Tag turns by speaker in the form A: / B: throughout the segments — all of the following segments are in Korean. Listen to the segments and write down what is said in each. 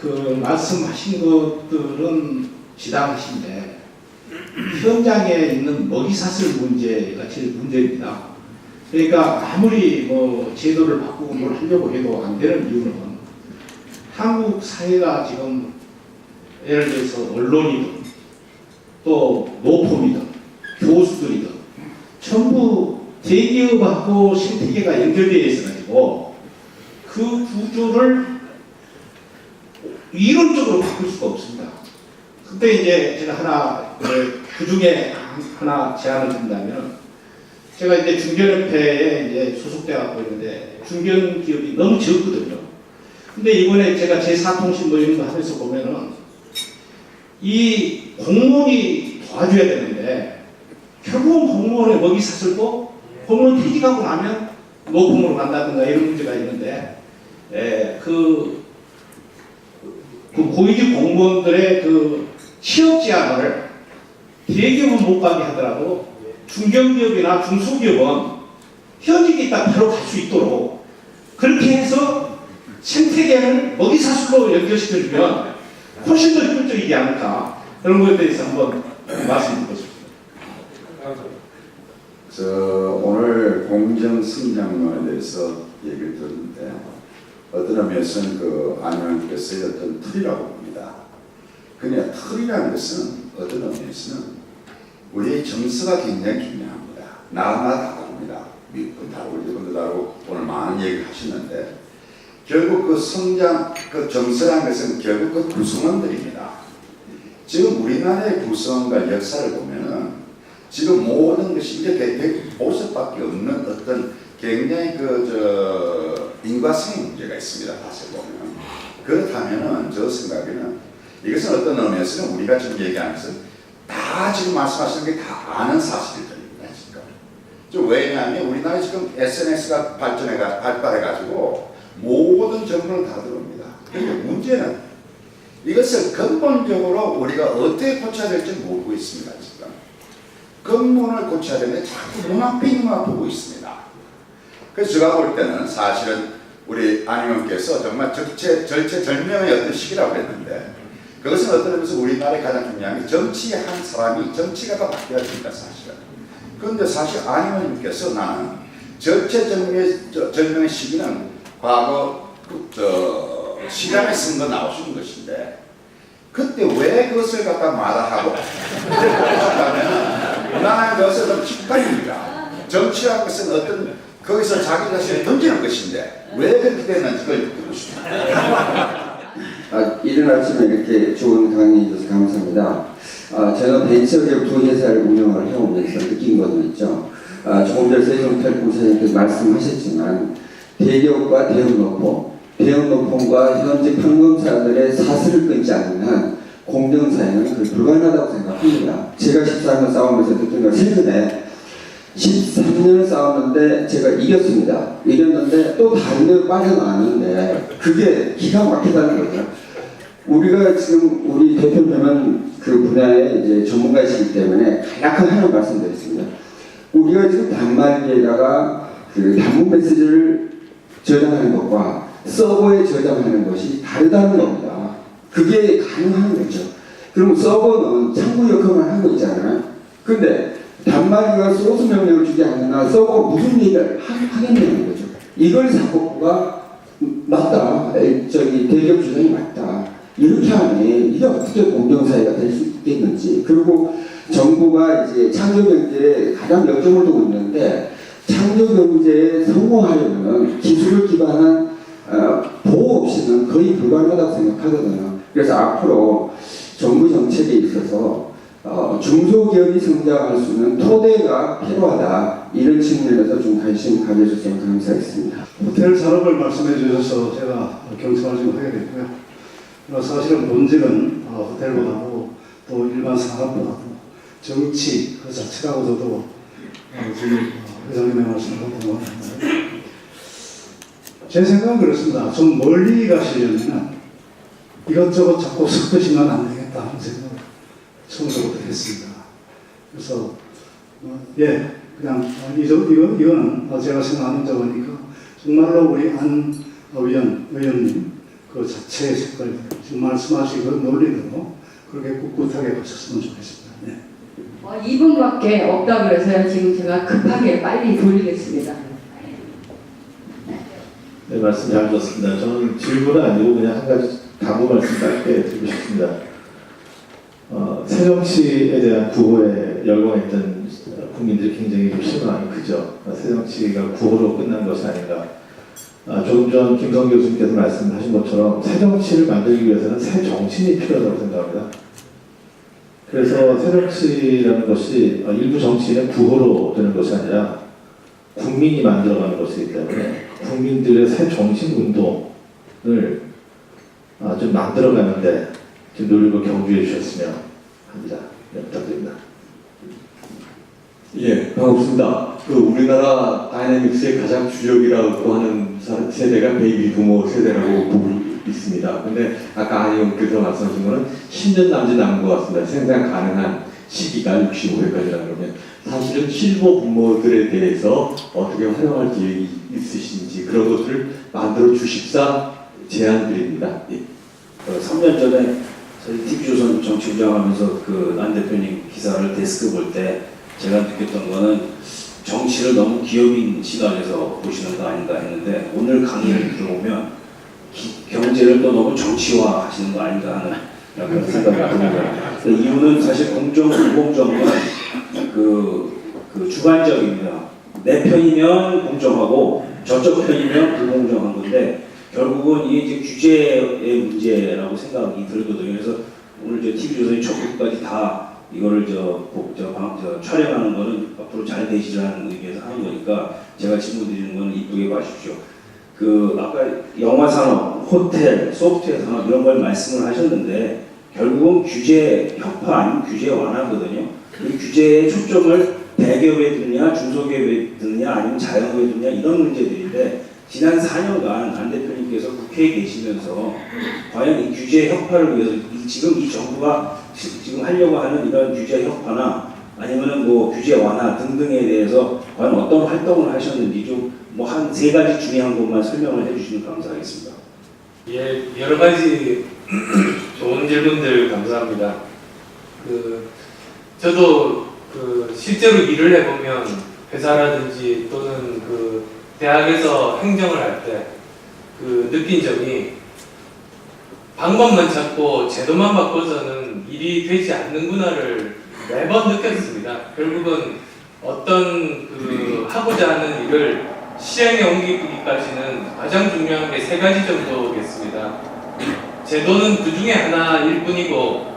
A: 그 말씀하신 것들은 지당하신데 현장에 있는 먹이사슬 문제가 제일 문제입니다. 그러니까 아무리 뭐 제도를 바꾸고 뭘 하려고 해도 안 되는 이유는 한국 사회가 지금 예를 들어서 언론이든 또 노폼이든 교수들이든 전부 대기업하고 생태계가 연결되어 있어가지고 그 구조를 이론적으로 바꿀 수가 없습니다. 그때 이제 제가 하나 그 중에 하나 제안을 드린다면 제가 이제 중견협회에 이제 소속돼 갖고 있는데 중견 기업이 너무 적거든요. 근데 이번에 제가 제4통신 뭐 이런 거 하면서 보면은 이 공무원이 도와줘야 되는데 결국은 공무원의 먹이 사슬도 공무원 퇴직하고 나면 노공으로 간다든가 이런 문제가 있는데 에, 그, 그 고위직 공무원들의 그 취업 제한을 대기업은 못 가게 하더라도 중견기업이나 중소기업은 현직에 있다 바로 갈 수 있도록 그렇게 해서 생태계를 먹이사슬로 연결시켜주면 훨씬 더 효율적이지 않을까 그런 것에 대해서 한번 말씀드리고 싶습니다.
B: 저 오늘 공정 성장론에 대해서 얘기를 들었는데 어떤 의미에서는 그 안영께서의 어떤 틀이라고 봅니다. 그냥 틀이라는 것은 어떤 의미에서는 우리의 정서가 굉장히 중요합니다. 나라마다 다릅니다. 미국도 다르고 일본도 다르고 오늘 많은 얘기를 하시는데 결국 그 성장, 그 정서라는 것은 결국 그 구성원들입니다. 지금 우리나라의 구성과 역사를 보면은 지금 모든 것이 이제 150밖에 없는 어떤 굉장히 그 저 인과성의 문제가 있습니다. 사실 보면 그렇다면은 저 생각에는 이것은 어떤 의미에서는 우리가 지금 얘기하면서 다 지금 말씀하시는 게 다 아는 사실들입니다. 지금. 좀 왜냐하면 우리나라 지금 SNS가 발전해가 발달해가지고 모든 정보를 다 들어옵니다. 그런데 문제는 이것을 근본적으로 우리가 어떻게 고쳐야 될지 모르고 있습니다. 지금. 근본을 고쳐야 되는데 자꾸 눈앞에 있는 것만 보고 있습니다. 그래서 제가 볼 때는 사실은 우리 안의원께서 정말 적체, 절체절명의 어떤 시기라고 했는데 그것은 어떤 의미에서 우리나라의 가장 중요한 게 정치의 한 사람이 정치가 다 바뀌어야 됩니다. 사실은. 그런데 사실 안의원님께서 나는 절체절명의 저- 절명의 시기는 과거 그, 저, 시간에 쓴 거 나오시는 것인데 그때 왜 그것을 갖다 말하고 그러면 무난한 것은 좀 직관입니다. 정치라는 것은 어떤 거기서 자기 자신을 던지는 것인데 왜 그렇게 됐는지 그걸 듣고 싶습니다.
C: 아, 이른 아침에 이렇게 좋은 강의 해주셔서 감사합니다. 아, 제가 벤처기업 두 회사를 운영을 해오면서 느낀 것은 있죠. 아, 조금 전에 세종텔 부사님께서 말씀하셨지만 대기업과 대형 노폼, 대형 노폼과 현재 평범사들의 사슬을 끊지 않는 한 공정사회는 그 불가능하다고 생각합니다. 제가 14년 싸우면서 느낀 건 최근에 13년을 싸웠는데 제가 이겼습니다. 이겼는데 또 다른 데로 빠져나왔는데 그게 기가 막히다는 거죠. 우리가 지금 우리 대표님은 그 분야의 이제 전문가이시기 때문에 간략하게 하나 말씀드리겠습니다. 우리가 지금 단말기에다가 그 단문 메시지를 저장하는 것과 서버에 저장하는 것이 다르다는 겁니다. 그게 가능한 거죠. 그럼 서버는 창구 역할만 하고 있잖아요. 근데 단말기가 소스 명령을 주지 않는 한 서버 무슨 얘기를 하- 하겠냐는 거죠. 이걸 사법부가 맞다. 에, 저기 대기업 주장이 맞다. 이렇게 하니 이게 어떻게 공정사회가 될 수 있겠는지. 그리고 정부가 이제 창조경제에 가장 역점을 두고 있는데 창조경제에 성공하려면 기술을 기반한 어, 보호 없이는 거의 불가능하다고 생각하거든요. 그래서 앞으로 정부 정책에 있어서 어, 중소기업이 성장할 수 있는 토대가 필요하다. 이런 측면에서 좀 관심 가져주시면 감사하겠습니다.
D: 호텔 산업을 말씀해 주셔서 제가 경청을 좀 하게 됐고요. 어, 사실은 본질은 어, 호텔보다도 또 일반 산업보다도 정치 그 자체라고 저도 어, 지금 어, 회장님의 말씀을 듣고 있는데 제 생각은 그렇습니다. 좀 멀리 가시려면 이것저것 자꾸 섞으시면 안 되겠다 하는 생각 을 처음부터 했습니다. 그래서 어, 예, 그냥 어, 이, 저- 이거, 이거는 어, 제가 생각하는 저거니까 정말로 우리 안 의원, 의원님, 그 자체의 색깔 지금 말씀하신 그 논리대로 그렇게 꿋꿋하게 가셨으면 좋겠습니다. 네.
E: 어, 2분밖에 없다 그래서요. 지금 제가 급하게 빨리 돌리겠습니다.
F: 네, 말씀 잘 들었습니다. 저는 질문은 아니고 그냥 한 가지 당부 말씀 짧게 드리고 싶습니다. 어, 세정치에 대한 구호에 열광했던 국민들이 굉장히 좀 실망이 크죠. 어, 세정치가 구호로 끝난 것이 아닌가. 아, 조금 전 김성 교수님께서 말씀하신 것처럼 새 정치를 만들기 위해서는 새 정신이 필요하다고 생각합니다. 그래서 새 정치라는 것이 어, 일부 정치인의 구호로 되는 것이 아니라 국민이 만들어가는 것이기 때문에 국민들의 새 정신 운동을 아, 좀 만들어가는데 좀 노력을 경주해 주셨으면 합니다. 네, 부탁드립니다.
G: 예, 반갑습니다. 그 우리나라 다이내믹스의 가장 주력이라고 하는 사- 세대가 베이비 부모 세대라고 보고 있습니다. 근데 아까 안 의원께서 말씀하신 거는 10년 남짓 남은 것 같습니다. 생산 가능한 시기가 65세까지라 그러면 사실은 실버 부모들에 대해서 어떻게 활용할 계획이 있으신지 그런 것들을 만들어 주십사 제안 드립니다. 예.
H: 어, 3년 전에 저희 TV조선 정치부장 하면서 그 안 대표님 기사를 데스크 볼 때 제가 느꼈던 거는 정치를 너무 기업인 시각에서 보시는 거 아닌가 했는데 오늘 강의를 들어보면 기- 경제를 또 너무 정치화 하시는 거 아닌가 하는 그런 생각이 듭니다. 그 이유는 사실 공정, 불공정은 그, 그 주관적입니다. 내 편이면 공정하고 저쪽 편이면 불공정한 건데 결국은 이게 이제 규제의 문제라고 생각이 들거든요. 그래서 오늘 저 TV조선이 초국까지 다 이거를 저, 복- 저, 방- 저 촬영하는 거는 앞으로 잘 되시라는 의미에서 하는 거니까 제가 질문 드리는 거는 이쁘게 봐주십시오. 그 아까 영화 산업, 호텔, 소프트웨어 산업 이런 걸 말씀을 하셨는데 결국은 규제 혁파 아니면 규제 완화거든요. 이 규제의 초점을 대기업에 두느냐, 중소기업에 두느냐, 아니면 자영업에 두느냐 이런 문제들인데 지난 4년간 안 대표님께서 국회에 계시면서 과연 이 규제 혁파를 위해서 이- 지금 이 정부가 시- 지금 하려고 하는 이런 규제 혁파나 아니면은 뭐 규제 완화 등등에 대해서 과연 어떤 활동을 하셨는지 좀 뭐 한 세 가지 중요한 것만 설명을 해주시면 감사하겠습니다.
I: 예, 여러 가지 좋은 질문들 감사합니다. 그 저도 그 실제로 일을 해보면 회사라든지 또는 그 대학에서 행정을 할 때 그 느낀 점이 방법만 찾고 제도만 바꿔서는 일이 되지 않는구나를 매번 느꼈습니다. 결국은 어떤 그 하고자 하는 일을 실행에 옮기기까지는 가장 중요한 게 세 가지 정도겠습니다. 제도는 그 중에 하나일 뿐이고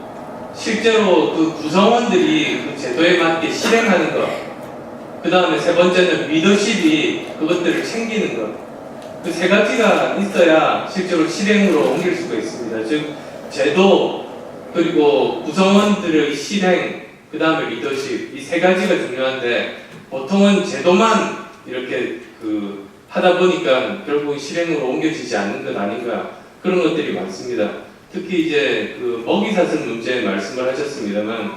I: 실제로 그 구성원들이 그 제도에 맞게 실행하는 것. 그 다음에 세 번째는 리더십이 그것들을 챙기는 것. 그 세 가지가 있어야 실제로 실행으로 옮길 수가 있습니다. 즉 제도 그리고 구성원들의 실행 그 다음에 리더십 이 세 가지가 중요한데 보통은 제도만 이렇게 그 하다 보니까 결국 실행으로 옮겨지지 않는 것 아닌가 그런 것들이 많습니다. 특히 이제 그 먹이 사슬 문제 말씀을 하셨습니다만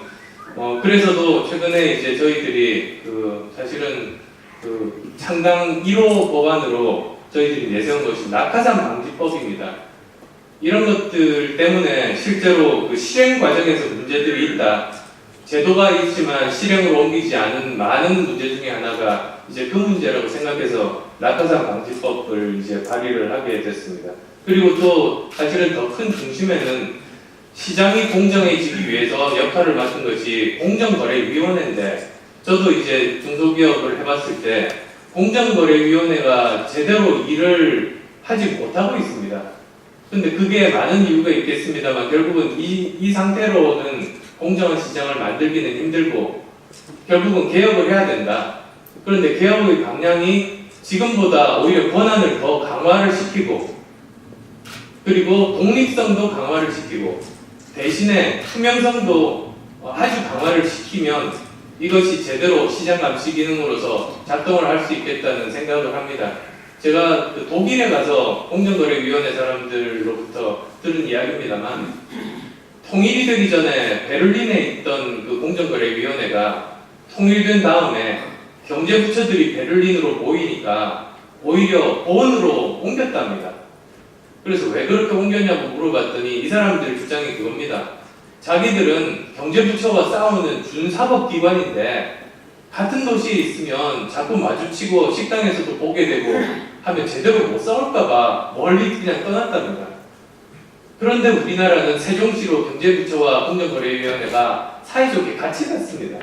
I: 어 그래서도 최근에 이제 저희들이 그 사실은 그 창당 1호 법안으로 저희들이 내세운 것이 낙하산 방지법입니다. 이런 것들 때문에 실제로 그 실행 과정에서 문제들이 있다. 제도가 있지만 실행으로 옮기지 않은 많은 문제 중에 하나가 이제 그 문제라고 생각해서 낙하산 방지법을 이제 발의를 하게 됐습니다. 그리고 또 사실은 더 큰 중심에는 시장이 공정해지기 위해서 역할을 맡은 것이 공정거래위원회인데 저도 이제 중소기업을 해봤을 때 공정거래위원회가 제대로 일을 하지 못하고 있습니다. 근데 그게 많은 이유가 있겠습니다만 결국은 이, 이 상태로는 공정한 시장을 만들기는 힘들고 결국은 개혁을 해야 된다. 그런데 개혁의 방향이 지금보다 오히려 권한을 더 강화를 시키고 그리고 독립성도 강화를 시키고 대신에 투명성도 어, 아주 강화를 시키면 이것이 제대로 시장 감시 기능으로서 작동을 할 수 있겠다는 생각을 합니다. 제가 그 독일에 가서 공정거래위원회 사람들로부터 들은 이야기입니다만 통일이 되기 전에 베를린에 있던 그 공정거래위원회가 통일된 다음에 경제부처들이 베를린으로 모이니까 오히려 본으로 옮겼답니다. 그래서 왜 그렇게 옮겼냐고 물어봤더니 이 사람들 주장이 그겁니다. 자기들은 경제부처와 싸우는 준사법기관인데 같은 도시에 있으면 자꾸 마주치고 식당에서도 보게 되고 하면 제대로 못 싸울까봐 멀리 그냥 떠났답니다. 그런데 우리나라는 세종시로 경제부처와 공정거래위원회가 사이좋게 같이 갔습니다.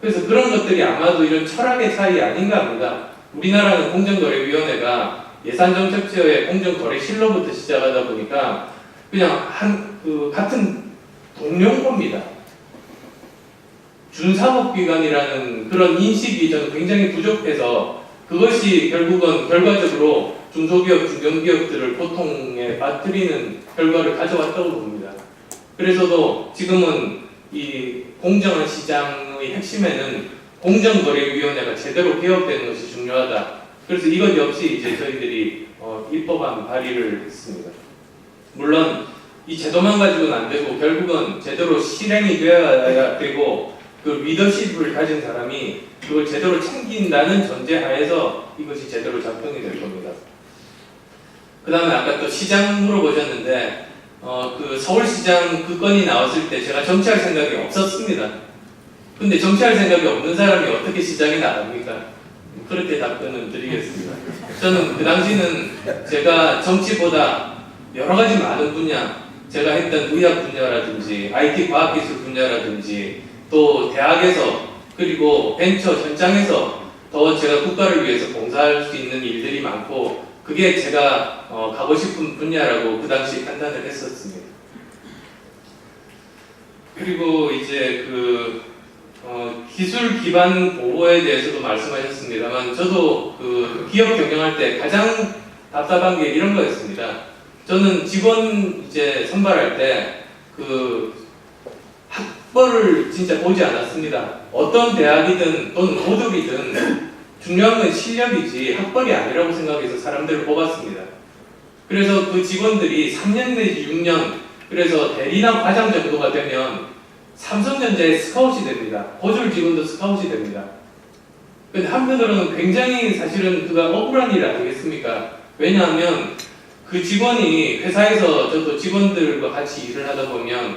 I: 그래서 그런 것들이 아마도 이런 철학의 차이 아닌가 합니다. 우리나라는 공정거래위원회가 예산 정책처의 공정 거래 실로부터 시작하다 보니까 그냥 한 그 같은 동료입니다. 준사법기관이라는 그런 인식이 저는 굉장히 부족해서 그것이 결국은 결과적으로 중소기업, 중견기업들을 고통에 빠뜨리는 결과를 가져왔다고 봅니다. 그래서도 지금은 이 공정한 시장의 핵심에는 공정거래위원회가 제대로 개혁되는 것이 중요하다. 그래서 이것 역시 이제 저희들이 어, 입법안 발의를 했습니다. 물론 이 제도만 가지고는 안 되고 결국은 제대로 실행이 되어야 되고 그 리더십을 가진 사람이 그걸 제대로 챙긴다는 전제하에서 이것이 제대로 작동이 될 겁니다. 그 다음에 아까 또 시장 물어보셨는데 어, 그 서울시장 그 건이 나왔을 때 제가 정치할 생각이 없었습니다. 근데 정치할 생각이 없는 사람이 어떻게 시장에 나갑니까? 그렇게 답변을 드리겠습니다. 저는 그 당시는 제가 정치보다 여러 가지 많은 분야, 제가 했던 의학 분야라든지 IT 과학기술 분야라든지 또 대학에서 그리고 벤처 현장에서 더 제가 국가를 위해서 봉사할 수 있는 일들이 많고 그게 제가 어, 가고 싶은 분야라고 그 당시 판단을 했었습니다. 그리고 이제 그 어, 기술 기반 보호에 대해서도 말씀하셨습니다만 저도 그 기업 경영할 때 가장 답답한 게 이런 거였습니다. 저는 직원 이제 선발할 때 그 학벌을 진짜 보지 않았습니다. 어떤 대학이든 또는 고졸이든 중요한 건 실력이지 학벌이 아니라고 생각해서 사람들을 뽑았습니다. 그래서 그 직원들이 3년 내지 6년 그래서 대리나 과장 정도가 되면 삼성전자의 스카웃이 됩니다. 고졸 직원도 스카웃이 됩니다. 근데 한편으로는 굉장히 사실은 그가 억울한 일 아니겠습니까? 왜냐하면 그 직원이 회사에서 저도 직원들과 같이 일을 하다 보면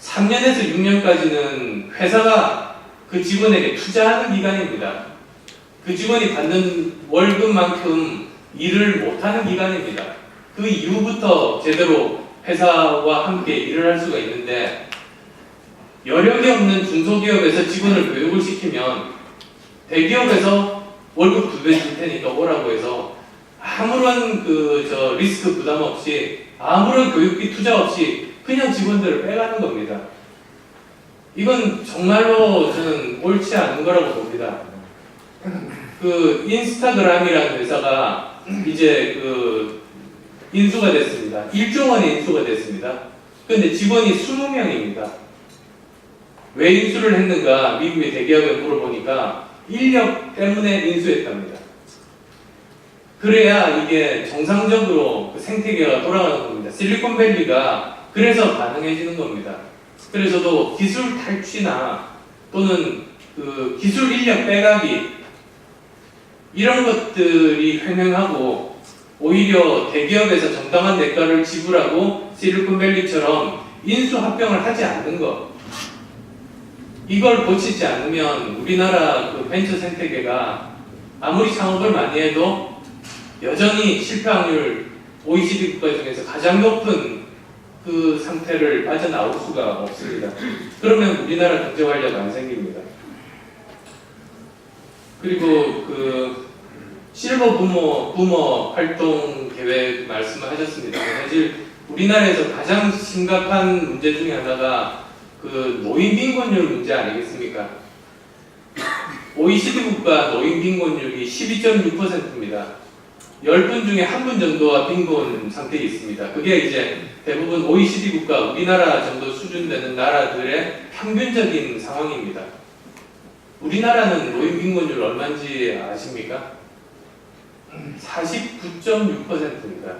I: 3년에서 6년까지는 회사가 그 직원에게 투자하는 기간입니다. 그 직원이 받는 월급만큼 일을 못하는 기간입니다. 그 이후부터 제대로 회사와 함께 일을 할 수가 있는데 여력이 없는 중소기업에서 직원을 교육을 시키면 대기업에서 월급 두 배 줄 테니까 오라고 해서 아무런 그 저 리스크 부담 없이 아무런 교육비 투자 없이 그냥 직원들을 빼가는 겁니다. 이건 정말로 저는 옳지 않은 거라고 봅니다. 그 인스타그램이라는 회사가 이제 그 인수가 됐습니다. 1조 원의 인수가 됐습니다. 근데 직원이 20명입니다. 왜 인수를 했는가 미국의 대기업에 물어보니까 인력 때문에 인수했답니다. 그래야 이게 정상적으로 그 생태계가 돌아가는 겁니다. 실리콘밸리가 그래서 가능해지는 겁니다. 그래서도 기술 탈취나 또는 그 기술 인력 빼가기 이런 것들이 횡행하고 오히려 대기업에서 정당한 대가를 지불하고 실리콘밸리처럼 인수 합병을 하지 않는 것 이걸 고치지 않으면 우리나라 그 벤처 생태계가 아무리 창업을 많이 해도 여전히 실패 확률 OECD 국가 중에서 가장 높은 그 상태를 빠져나올 수가 없습니다. 그러면 우리나라 경제 활력 안 생깁니다. 그리고 그 실버 부모 부모 활동 계획 말씀을 하셨습니다. 사실 우리나라에서 가장 심각한 문제 중에 하나가 그 노인 빈곤율 문제 아니겠습니까? OECD 국가 노인 빈곤율이 12.6%입니다. 10분 중에 한 분 정도가 빈곤 상태에 있습니다. 그게 이제 대부분 OECD 국가, 우리나라 정도 수준 되는 나라들의 평균적인 상황입니다. 우리나라는 노인 빈곤율 얼마인지 아십니까? 49.6%입니다.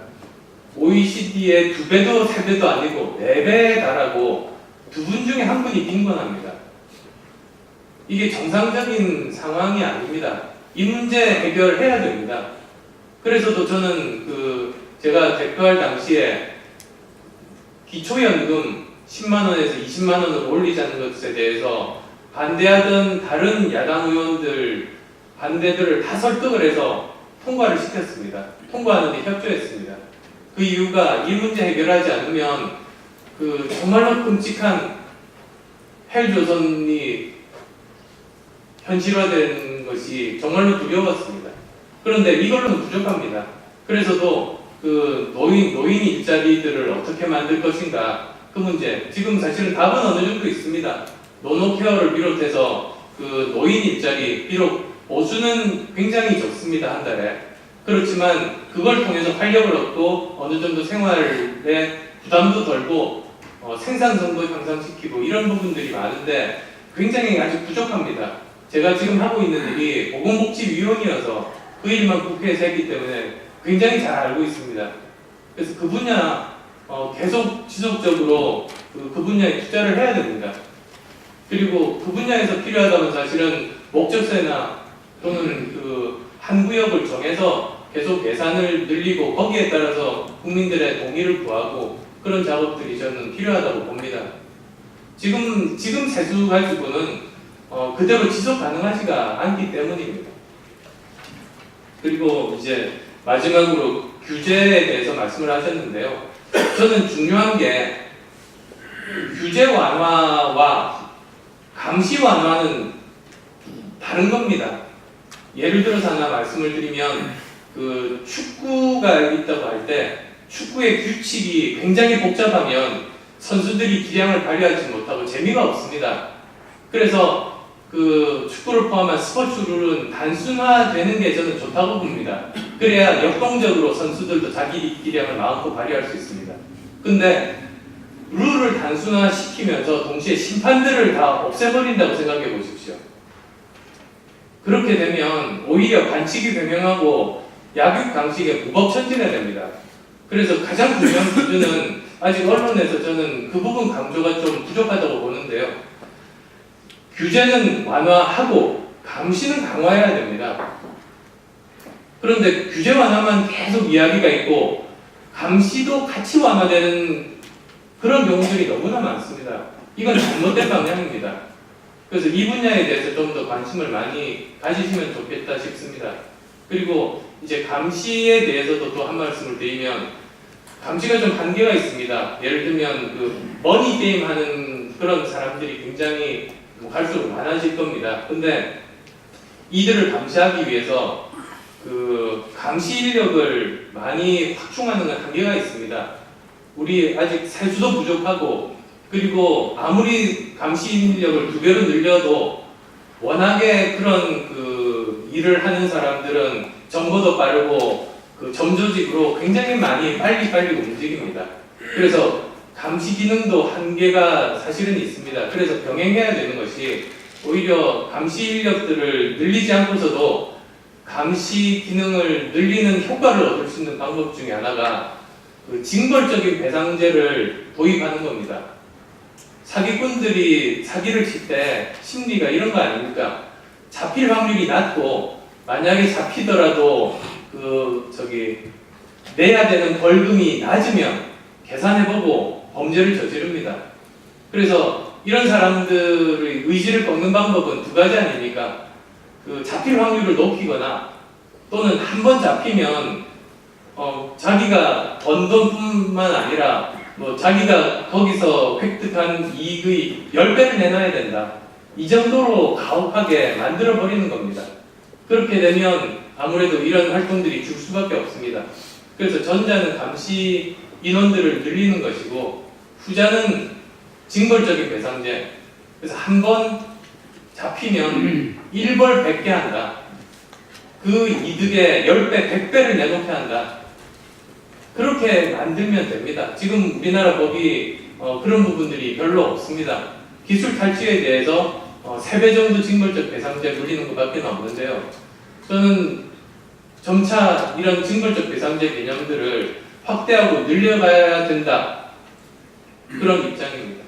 I: OECD의 두 배도 세 배도 아니고 네 배에 달하고 두 분 중에 한 분이 빈곤합니다. 이게 정상적인 상황이 아닙니다. 이 문제 해결해야 됩니다. 그래서도 저는 그 제가 대표할 당시에 기초연금 10만 원에서 20만 원으로 올리자는 것에 대해서 반대하던 다른 야당 의원들 반대들을 다 설득을 해서 통과를 시켰습니다. 통과하는데 협조했습니다. 그 이유가 이 문제 해결하지 않으면 그 정말로 끔찍한 헬조선이 현실화되는 것이 정말로 두려웠습니다. 그런데 이걸로는 부족합니다. 그래서도 그 노인 노인 일자리들을 어떻게 만들 것인가 그 문제 지금 사실은 답은 어느 정도 있습니다. 노노케어를 비롯해서 그 노인 일자리 비록 보수는 굉장히 적습니다 한 달에 그렇지만 그걸 통해서 활력을 얻고 어느 정도 생활에 부담도 덜고 어, 생산성도 향상시키고 이런 부분들이 많은데 굉장히 아직 부족합니다. 제가 지금 하고 있는 일이 보건복지위원이어서 그 일만 국회에서 했기 때문에 굉장히 잘 알고 있습니다. 그래서 그 분야 어, 계속 지속적으로 그, 그 분야에 투자를 해야 됩니다. 그리고 그 분야에서 필요하다면 사실은 목적세나 또는 그 한 구역을 정해서 계속 예산을 늘리고 거기에 따라서 국민들의 동의를 구하고 그런 작업들이 저는 필요하다고 봅니다. 지금 지금 세수 가지고는 어, 그대로 지속 가능하지가 않기 때문입니다. 그리고 이제 마지막으로 규제에 대해서 말씀을 하셨는데요. 저는 중요한 게 규제 완화와 감시 완화는 다른 겁니다. 예를 들어서 하나 말씀을 드리면 그 축구가 있다고 할때 축구의 규칙이 굉장히 복잡하면 선수들이 기량을 발휘하지 못하고 재미가 없습니다. 그래서 그 축구를 포함한 스포츠 룰은 단순화되는 게 저는 좋다고 봅니다. 그래야 역동적으로 선수들도 자기 기량을 마음껏 발휘할 수 있습니다. 근데 룰을 단순화시키면서 동시에 심판들을 다 없애버린다고 생각해 보십시오. 그렇게 되면 오히려 반칙이 변명하고 약육 강식에 무법 천진해 됩니다. 그래서 가장 중요한 기준은 아직 언론에서 저는 그 부분 강조가 좀 부족하다고 보는데요. 규제는 완화하고 감시는 강화해야 됩니다. 그런데 규제 완화만 계속 이야기가 있고 감시도 같이 완화되는 그런 경우들이 너무나 많습니다. 이건 잘못된 방향입니다. 그래서 이 분야에 대해서 좀 더 관심을 많이 가지시면 좋겠다 싶습니다. 그리고 이제 감시에 대해서도 또 한 말씀을 드리면 감시가 좀 한계가 있습니다. 예를 들면 그 머니 게임 하는 그런 사람들이 굉장히 뭐 갈수록 많아질 겁니다. 근데 이들을 감시하기 위해서 그 감시 인력을 많이 확충하는 건 한계가 있습니다. 우리 아직 세수도 부족하고 그리고 아무리 감시 인력을 두 배로 늘려도 워낙에 그런 그 일을 하는 사람들은 정보도 빠르고 그 점조직으로 굉장히 많이 빨리빨리 움직입니다. 그래서 감시 기능도 한계가 사실은 있습니다. 그래서 병행해야 되는 것이 오히려 감시 인력들을 늘리지 않고서도 감시 기능을 늘리는 효과를 얻을 수 있는 방법 중에 하나가 그 징벌적인 배상제를 도입하는 겁니다. 사기꾼들이 사기를 칠 때 심리가 이런 거 아닙니까? 잡힐 확률이 낮고 만약에 잡히더라도 그 저기 내야 되는 벌금이 낮으면 계산해보고 범죄를 저지릅니다. 그래서 이런 사람들의 의지를 꺾는 방법은 두 가지 아닙니까? 그 잡힐 확률을 높이거나 또는 한 번 잡히면 어, 자기가 번 돈뿐만 아니라 뭐 자기가 거기서 획득한 이익의 10배를 내놔야 된다. 이 정도로 가혹하게 만들어 버리는 겁니다. 그렇게 되면 아무래도 이런 활동들이 줄 수밖에 없습니다. 그래서 전자는 감시 인원들을 늘리는 것이고 후자는 징벌적인 배상제. 그래서 한 번 잡히면 1벌 100개 한다. 그 이득의 10배, 100배를 내놓게 한다. 그렇게 만들면 됩니다. 지금 우리나라 법이 어, 그런 부분들이 별로 없습니다. 기술 탈취에 대해서 어, 3배 정도 징벌적 배상제 물리는 것밖에 없는데요. 저는 점차 이런 징벌적 배상제 개념들을 확대하고 늘려가야 된다. 그런 입장입니다.